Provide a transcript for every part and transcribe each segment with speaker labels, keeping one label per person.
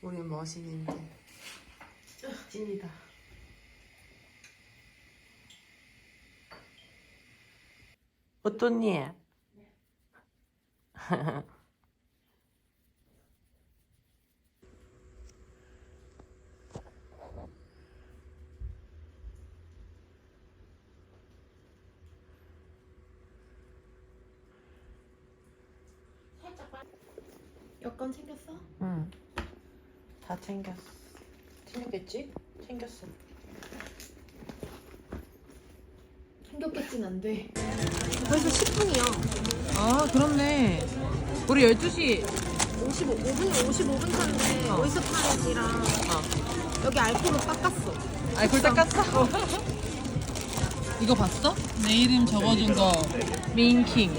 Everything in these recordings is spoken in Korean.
Speaker 1: 우린 머신인데. 찐이다. 어떠니?
Speaker 2: 여권 챙겼어?
Speaker 1: 응. 다 챙겼어. 챙겼겠지? 챙겼어.
Speaker 2: 챙겼겠진 안 돼. 벌써 10분이야.
Speaker 1: 아, 그렇네. 우리 12시.
Speaker 2: 55, 5분이 55분 차인데
Speaker 1: 어.
Speaker 2: 오이스터 타임이랑 여기 알코올 깎았어.
Speaker 1: 알콜 닦았어? 이거 봤어? 내 이름 적어준 거. 민킹.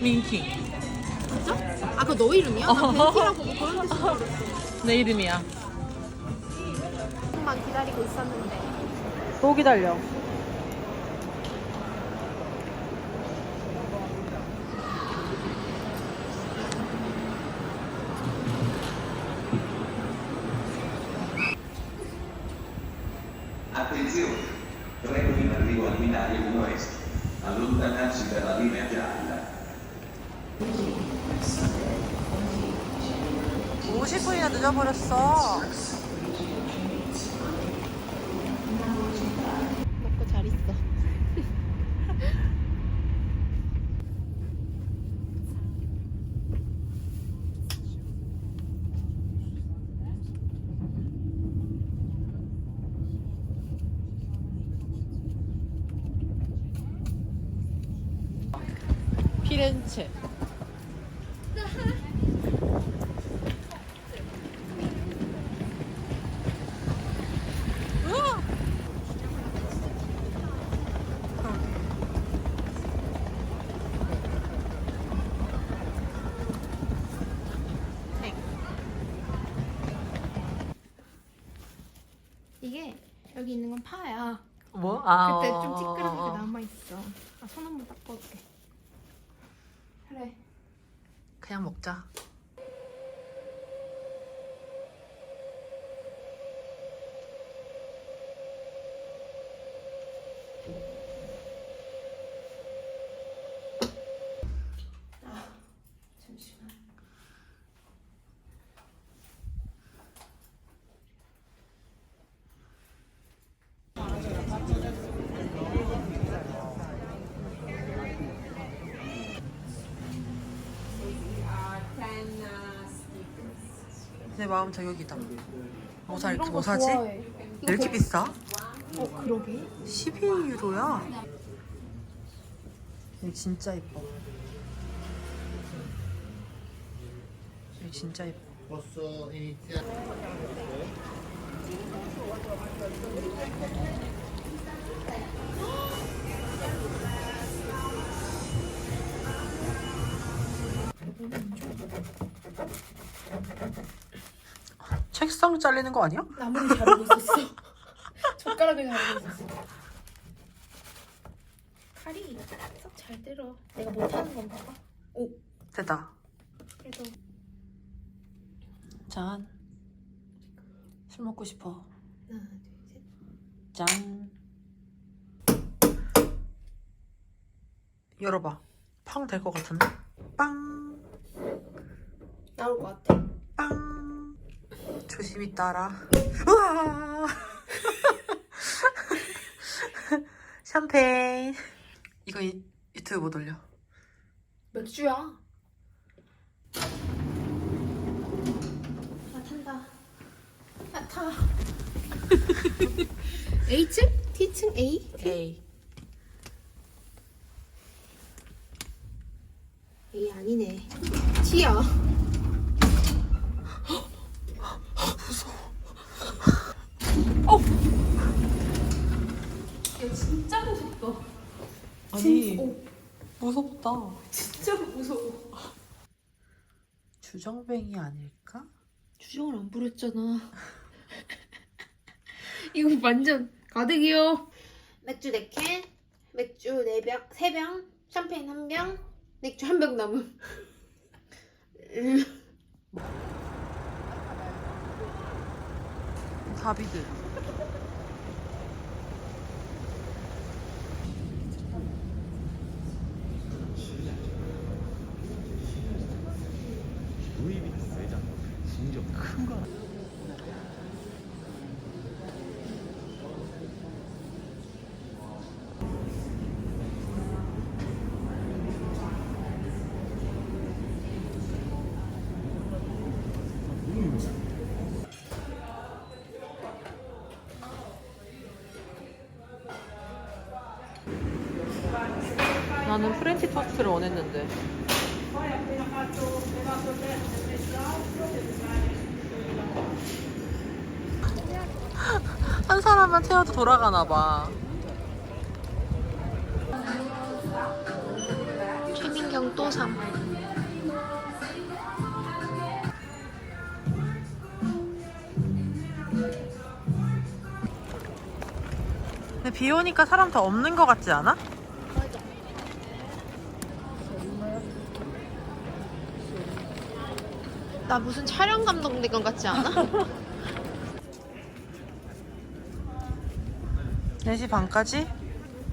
Speaker 1: 민킹.
Speaker 2: 진짜? 아, 그거 너 이름이야? 나
Speaker 1: 어.
Speaker 2: 벤티라고 뭐 그런 줄 알았어.
Speaker 1: 내 이름이야.
Speaker 2: 조금만 기다리고 있었는데.
Speaker 1: 또 기다려.
Speaker 3: Attenzione, prego in arrivo al binario 1 est. Allontanarsi dalla linea gialla.
Speaker 1: 50분이나 늦어버렸어.
Speaker 2: 먹고 잘 있어.
Speaker 1: 피렌체.
Speaker 2: 이게 여기 있는 건 파야.
Speaker 1: 뭐? 아.
Speaker 2: 그때 좀 찌끄러지게 남아있어. 아, 손 한 번 닦고 올게. 그래.
Speaker 1: 그냥 먹자. 마음 저격이다. 뭐, 사,
Speaker 2: 이런 뭐거
Speaker 1: 사지?
Speaker 2: 좋아해.
Speaker 1: 왜 이렇게
Speaker 2: 되-
Speaker 1: 비싸?
Speaker 2: 어, 그러게.
Speaker 1: 12유로야? 이거 진짜 예뻐. 이거 진짜 예뻐. 책상 잘리는 거 아니야?
Speaker 2: 나무를 자르고 있었어. 젓가락을 자르고 있었어. 칼이 썩잘 들어. 내가 못하는 건가 봐. 오,
Speaker 1: 됐다.
Speaker 2: 그래도
Speaker 1: 짠. 술 먹고 싶어.
Speaker 2: 하나, 둘, 셋.
Speaker 1: 짠. 열어봐. 팡 될 것 같은데? 빵.
Speaker 2: 나올 것 같아.
Speaker 1: 빵. 조심히 따라. 우와. 샴페인. 이거 이, 유튜브 못 올려.
Speaker 2: 맥주야. 아 탄다. 아 타. A층? T층 A?
Speaker 1: 에이.
Speaker 2: A 아니네. T야. 진짜 무섭다.
Speaker 1: 아니 무섭다.
Speaker 2: 진짜 무서워.
Speaker 1: 주정뱅이 아닐까?
Speaker 2: 주정을 안 부렸잖아. 이거 완전 가득이요. 맥주 네 캔, 맥주 네 병, 세 병, 샴페인 한 병, 맥주 한병 남음.
Speaker 1: 다비드.
Speaker 4: 진짜 큰 거.
Speaker 1: 나는 프렌치 토스트를 원했는데. 한 사람만 태워도 돌아가나 봐.
Speaker 2: 최민경 또 삼.
Speaker 1: 근데 비 오니까 사람 더 없는 것 같지 않아?
Speaker 2: 나 무슨 촬영 감독된 같지 않아?
Speaker 1: 4시 반까지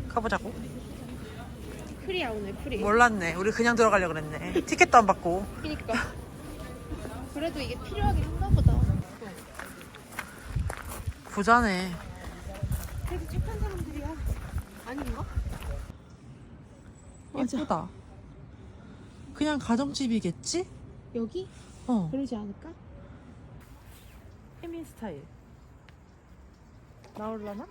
Speaker 1: 가보자고.
Speaker 2: 프리야 오늘 프리.
Speaker 1: 몰랐네. 우리 그냥 들어가려고 그랬네. 티켓도 안 받고.
Speaker 2: 그니까. 그래도 이게 필요하긴 한가 보다.
Speaker 1: 부자네.
Speaker 2: 그래도 착한 사람들이야. 아닌가?
Speaker 1: 예쁘다. 그냥 가정집이겠지?
Speaker 2: 여기?
Speaker 1: 어.
Speaker 2: 그러지 않을까?
Speaker 1: 페민 스타일. 나올라나?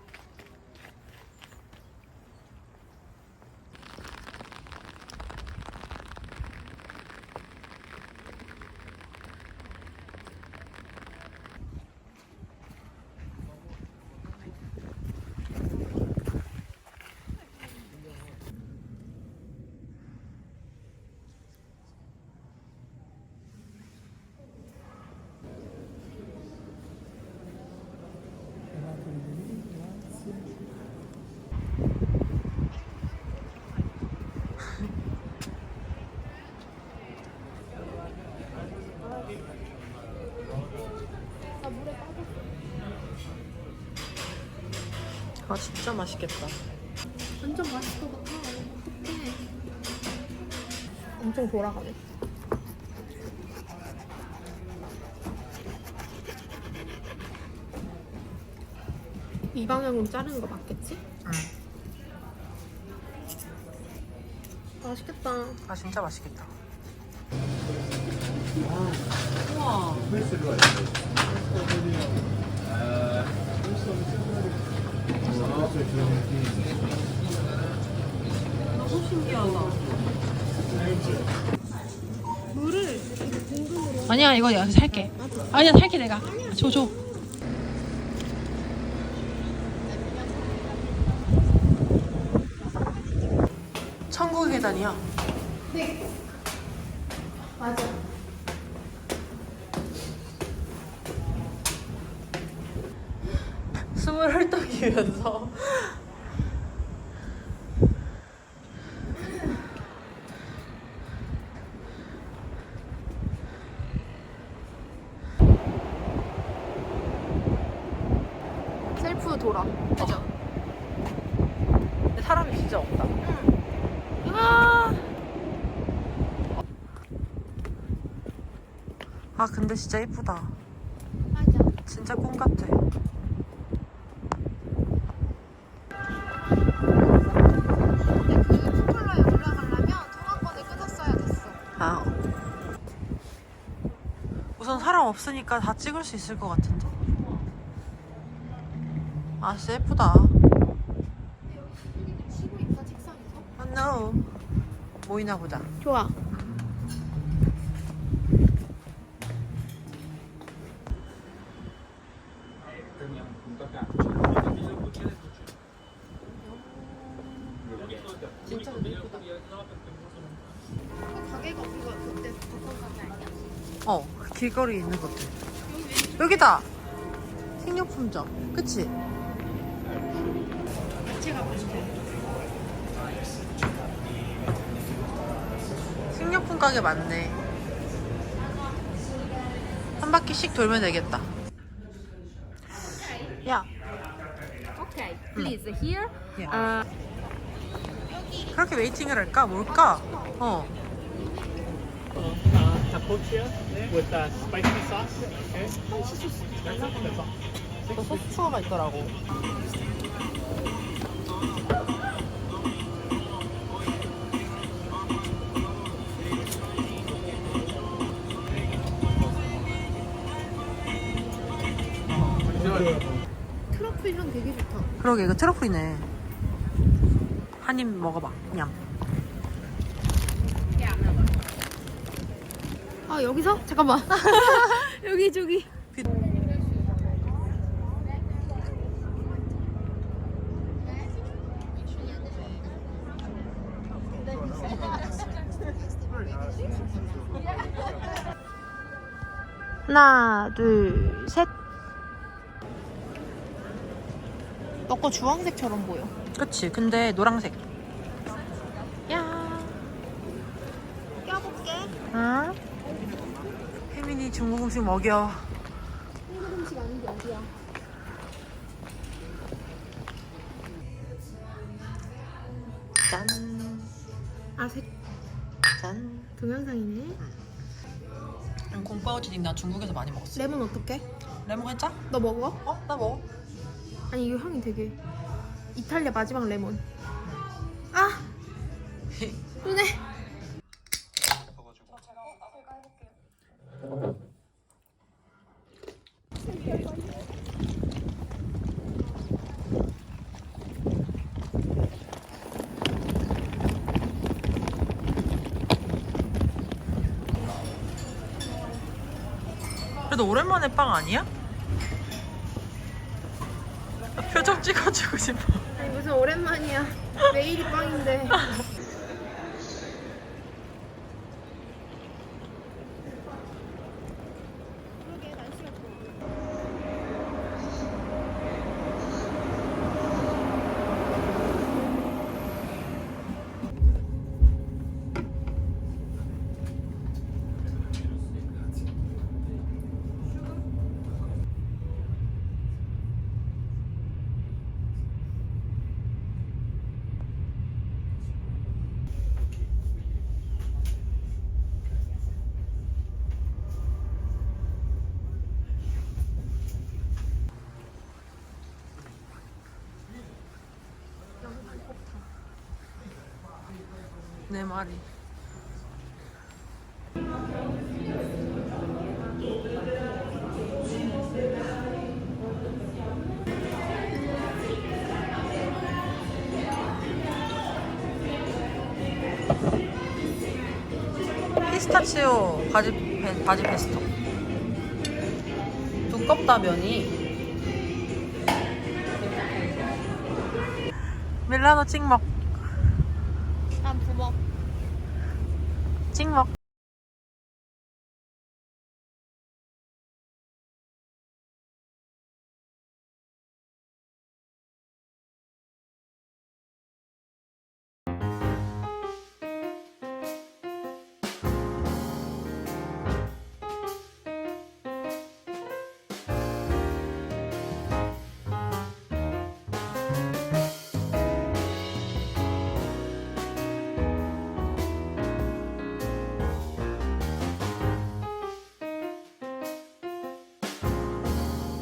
Speaker 1: 아 진짜 맛있겠다.
Speaker 2: 완전 맛있을 것 같아. 어떡해. 엄청 돌아가네. 이 방향으로 자르는 거 맞겠지?
Speaker 1: 응.
Speaker 2: 맛있겠다.
Speaker 1: 아 진짜 맛있겠다. 우와. 너무 신기하다.
Speaker 2: 물을
Speaker 5: 아니야 이거 내가 살게 아니야 살게 내가 줘 줘
Speaker 1: 천국의 계단이야.
Speaker 2: 네. 맞아.
Speaker 1: 헐떡이면서
Speaker 2: 셀프 돌아. 그죠?
Speaker 1: 근데 사람이 진짜 없다.
Speaker 2: 아.
Speaker 1: 아 근데 진짜 예쁘다.
Speaker 2: 맞아.
Speaker 1: 진짜 꿈 같아. 우선 사람 없으니까 다 찍을 수 있을 것 같은데. 아 진짜 예쁘다. 아 no. 모이나 보자.
Speaker 2: 좋아.
Speaker 1: 진짜 예쁘다.
Speaker 2: 그 가게가 우리가 그때 갔던 가게 아니야?
Speaker 1: 어, 그 길거리에 있는 것들. 여기다! 식료품점. 그치? 식료품 가게 많네. 한 바퀴씩 돌면 되겠다. 야
Speaker 2: Okay, please here.
Speaker 1: Yeah.
Speaker 2: Uh,
Speaker 1: 그렇게 웨이팅을 할까? 뭘까? 어
Speaker 4: Uh, tapocha with uh, spicy sauce. Okay. That's it. That's all.
Speaker 1: 또 소스 추가가 있더라고
Speaker 2: 트러플 향 되게 좋다.
Speaker 1: 그러게 이거 트러플이네 한 입 먹어봐 냠
Speaker 2: 아 여기서 잠깐만. 여기 저기. 하나, 둘, 셋. 너거 주황색처럼 보여.
Speaker 1: 그치 근데 노랑색 중국 음식 먹여
Speaker 2: 한국 음식 아닌데 어디야?
Speaker 1: 짠
Speaker 2: 아, 색
Speaker 1: 짠.
Speaker 2: 동영상이네.
Speaker 1: 공파오찌 나 중국에서 많이 먹었어.
Speaker 2: 레몬 어떡해?
Speaker 1: 레몬 했자?
Speaker 2: 너 먹어?
Speaker 1: 어? 나 먹어.
Speaker 2: 아니 이거 향이 되게 이탈리아 마지막 레몬. 아 눈에
Speaker 1: 그래도 오랜만에 빵 아니야? 표정 찍어주고 싶어.
Speaker 2: 아니 무슨 오랜만이야. 매일이 빵인데.
Speaker 1: 내 말이. 피스타치오 바지, 페, 바지 페스토. 두껍다 면이. 밀라노 찍먹.
Speaker 2: 난 부먹.
Speaker 1: 찍먹.